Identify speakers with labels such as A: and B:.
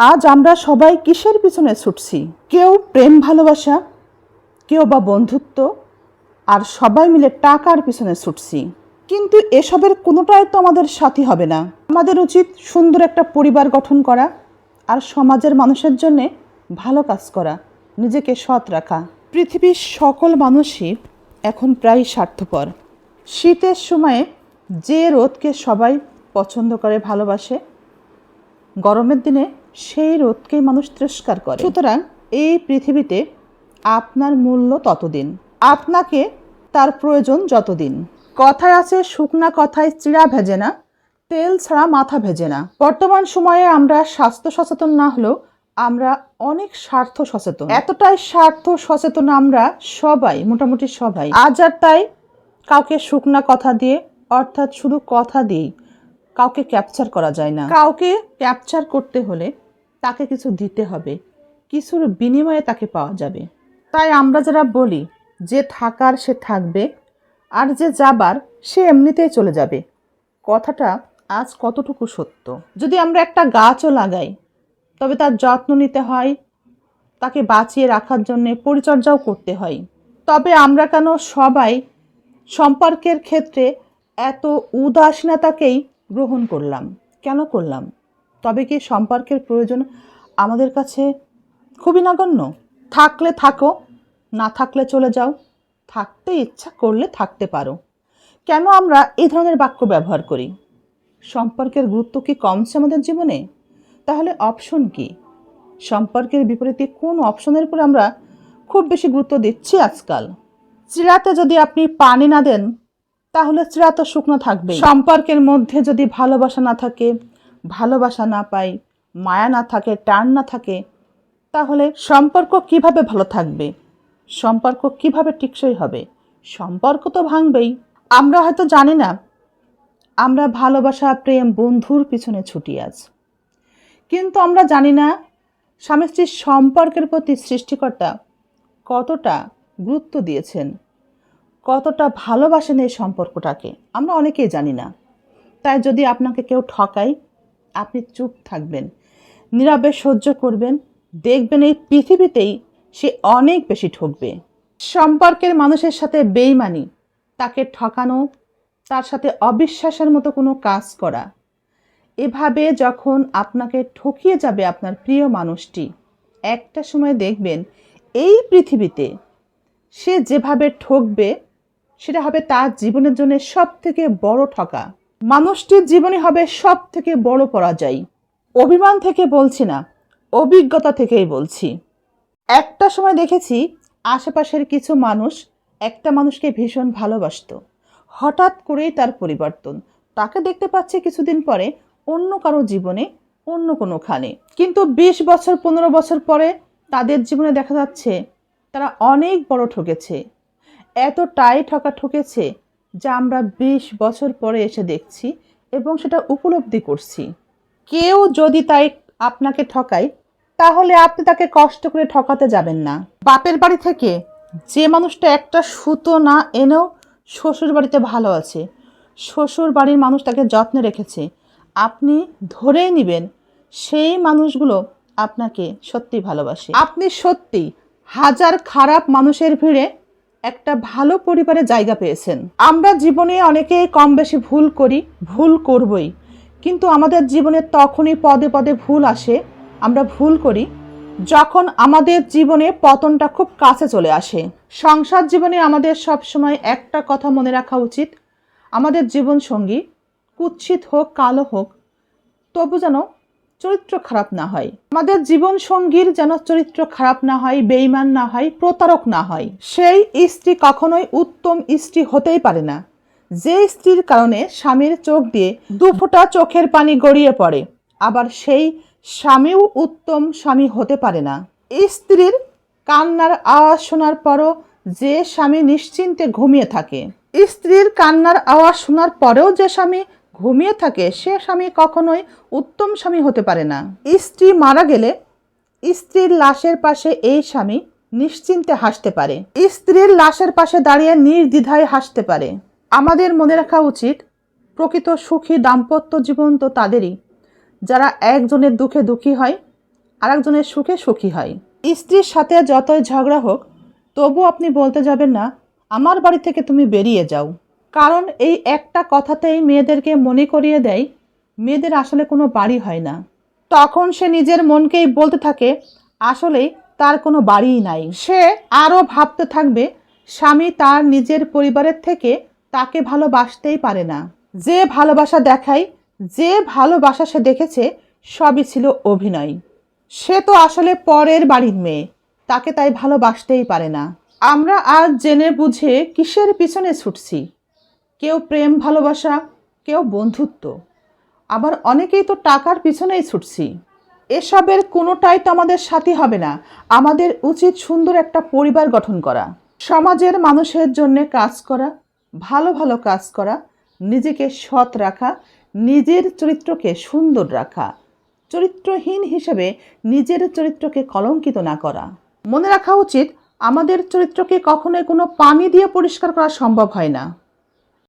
A: আজ আমরা সবাই কিসের পিছনে ছুটছি? কেউ প্রেম ভালোবাসা, কেউ বা বন্ধুত্ব, আর সবাই মিলে টাকার পিছনে ছুটছি। কিন্তু এসবের কোনোটাই তো আমাদের সাথী হবে না। আমাদের উচিত সুন্দর একটা পরিবার গঠন করা আর সমাজের মানুষের জন্য ভালো কাজ করা, নিজেকে সৎ রাখা। পৃথিবীর সকল মানুষই এখন প্রায় স্বার্থপর। শীতের সময়ে যে রোদকে সবাই পছন্দ করে ভালোবাসে, গরমের দিনে সেই রোদকেই মানুষ তিরস্কার করে। সুতরাং এই পৃথিবীতে আপনার মূল্য ততদিন, আপনাকে তার প্রয়োজন যতদিন। কথায় আছে, শুকনা কথায় চিড়া ভেজে না, তেল ছাড়া মাথা ভেজে না। বর্তমান সময়ে আমরা স্বাস্থ্য সচেতন না হলেও আমরা অনেক স্বার্থ সচেতন। এতটাই স্বার্থ সচেতন আমরা সবাই, মোটামুটি সবাই। আজ আর তাই কাউকে শুকনা কথা দিয়ে, অর্থাৎ শুধু কথা দিয়েই কাউকে ক্যাপচার করা যায় না। কাউকে ক্যাপচার করতে হলে তাকে কিছু দিতে হবে। কিছুর বিনিময়ে তাকে পাওয়া যাবে। তাই আমরা যারা বলি, যে থাকার সে থাকবে, আর যে যাবার সে এমনিতেই চলে যাবে। কথাটা আজ কতটুকু সত্য? যদি আমরা একটা গাছও লাগাই, তবে তার যত্ন নিতে হয়, তাকে বাঁচিয়ে রাখার জন্যে পরিচর্যাও করতে হয়। তবে আমরা কেন সবাই সম্পর্কের ক্ষেত্রে এত উদাসীনতাকেই গ্রহণ করলাম? কেন করলাম? তবে কি সম্পর্কের প্রয়োজন আমাদের কাছে খুবই নগণ্য? থাকলে থাকো, না থাকলে চলে যাও। থাকতে ইচ্ছা করলে থাকতে পারো। কেন আমরা এই ধরনের বাক্য ব্যবহার করি? সম্পর্কের গুরুত্ব কি কমছে আমাদের জীবনে? তাহলে অপশন কি? সম্পর্কের বিপরীতে কোন অপশনের উপর আমরা খুব বেশি গুরুত্ব দিচ্ছি আজকাল? চিরাতে যদি আপনি পানি না দেন, তাহলে চিরা তো শুকনো থাকবে সম্পর্কের মধ্যে যদি ভালোবাসা না থাকে ভালোবাসা না পাই, মায়া না থাকে, টান না থাকে, তাহলে সম্পর্ক কীভাবে ভালো থাকবে? সম্পর্ক কীভাবে টিকসই হবে? সম্পর্ক তো ভাঙবেই। আমরা হয়তো জানি না। আমরা ভালোবাসা, প্রেম, বন্ধুর পিছনে ছুটি আছি। কিন্তু আমরা জানি না স্বামী স্ত্রীর সম্পর্কের প্রতি সৃষ্টিকর্তা কতটা গুরুত্ব দিয়েছেন, কতটা ভালোবাসেন এই সম্পর্কটাকে। আমরা অনেকেই জানি না। তাই যদি আপনাকে কেউ ঠকায় আপনি চুপ থাকবেন। নীরবে সহ্য করবেন। দেখবেন এই পৃথিবীতেই সে অনেক বেশি ঠকবে। সম্পর্কের মানুষের সাথে বেইমানি, তাকে ঠকানো, তার সাথে অবিশ্বাসের মতো কোনো কাজ করা, এভাবে যখন আপনাকে ঠকিয়ে যাবে আপনার প্রিয় মানুষটি, একটা সময় দেখবেন এই পৃথিবীতে সে যেভাবে ঠকবে, সেটা হবে তার জীবনের জন্য সব থেকে বড় ঠকা। মানুষটির জীবনে হবে সব থেকে বড় পরাজয়। অভিমান থেকে বলছি না, অভিজ্ঞতা থেকেই বলছি। একটা সময় দেখেছি আশেপাশের কিছু মানুষ একটা মানুষকে ভীষণ ভালোবাসতো। হঠাৎ করেই তার পরিবর্তন। তাকে দেখতে পাচ্ছে কিছুদিন পরে অন্য কারও জীবনে, অন্য কোনোখানে কিন্তু বিশ বছর, পনেরো বছর পরে তাদের জীবনে দেখা যাচ্ছে তারা অনেক বড় ঠকেছে। এতটাই ঠকা ঠকেছে যা আমরা বিশ বছর পরে এসে দেখছি এবং সেটা উপলব্ধি করছি। কেউ যদি তাই আপনাকে ঠকায়, তাহলে আপনি তাকে কষ্ট করে ঠকাতে যাবেন না। বাপের বাড়ি থেকে যে মানুষটা একটা সুতো না এনেও শ্বশুর বাড়িতে ভালো আছে শ্বশুর বাড়ির মানুষ তাকে যত্নে রেখেছে, আপনি ধরেই নেবেন সেই মানুষগুলো আপনাকে সত্যি ভালোবাসে। আপনি সত্যি হাজার খারাপ মানুষের ভিড়ে একটা ভালো পরিবারে জায়গা পেয়েছেন। আমরা জীবনে অনেকে কম বেশি ভুল করি, ভুল করবই। কিন্তু আমাদের জীবনে তখনই পদে পদে ভুল আসে, আমরা ভুল করি, যখন আমাদের জীবনে পতনটা খুব কাছে চলে আসে। সংসার জীবনে আমাদের সবসময় একটা কথা মনে রাখা উচিত, আমাদের জীবন সঙ্গী কুৎসিত হোক, কালো হোক, তবু যেন চরিত্র খারাপ না হয়। আমাদের জীবন সঙ্গীর যেন চরিত্র খারাপ না হয় বেইমান না হয়, প্রতারক না হয়, সেই স্ত্রী কখনোই উত্তম স্ত্রী হতেই পারে না। যে স্ত্রীর কারণে স্বামীর চোখ দিয়ে দু ফোঁটা চোখের পানি গড়িয়ে পড়ে, আবার সেই স্বামীও উত্তম স্বামী হতে পারে না। স্ত্রীর কান্নার আওয়াজ শোনার পরও যে স্বামী নিশ্চিন্তে ঘুমিয়ে থাকে, স্ত্রীর কান্নার আওয়াজ শোনার পরেও যে স্বামী ঘুমিয়ে থাকে, সে স্বামী কখনোই উত্তম স্বামী হতে পারে না। স্ত্রী মারা গেলে স্ত্রীর লাশের পাশে এই স্বামী নিশ্চিন্তে হাসতে পারে। স্ত্রীর লাশের পাশে দাঁড়িয়ে নির্দ্বিধায় হাসতে পারে। আমাদের মনে রাখা উচিত, প্রকৃত সুখী দাম্পত্য জীবন তো তাদেরই। যারা একজনের দুঃখে দুঃখী হয়, আরেকজনের সুখে সুখী হয়। স্ত্রীর সাথে যতই ঝগড়া হোক তবু আপনি বলতে যাবেন না, আমার বাড়ি থেকে তুমি বেরিয়ে যাও। কারণ এই একটা কথাতেই মেয়েদেরকে মনে করিয়ে দেয়, মেয়েদের আসলে কোনো বাড়ি হয় না। তখন সে নিজের মনকেই বলতে থাকে, আসলেই তার কোনো বাড়িই নাই। সে আরও ভাবতে থাকবে, স্বামী তার নিজের পরিবারের থেকে তাকে ভালোবাসতেই পারে না। যে ভালোবাসা দেখায়, যে ভালোবাসা সে দেখেছে, সবই ছিল অভিনয়। সে তো আসলে পরের বাড়ির মেয়ে, তাকে তাই ভালোবাসতেই পারে না। আমরা আজ জেনে বুঝে কিসের পিছনে ছুটছি। কেউ প্রেম, ভালোবাসা, কেউ বন্ধুত্ব। আবার অনেকেই তো টাকার পিছনেই ছুটছি। এসবের কোনোটাই তো আমাদের সাথী হবে না। আমাদের উচিত সুন্দর একটা পরিবার গঠন করা। সমাজের মানুষের জন্য কাজ করা, ভালো ভালো কাজ করা, নিজেকে সৎ রাখা, নিজের চরিত্রকে সুন্দর রাখা, চরিত্রহীন হিসেবে নিজের চরিত্রকে কলঙ্কিত না করা। মনে রাখা উচিত, আমাদের চরিত্রকে কখনোই কোনো পানি দিয়ে পরিষ্কার করা সম্ভব হয় না।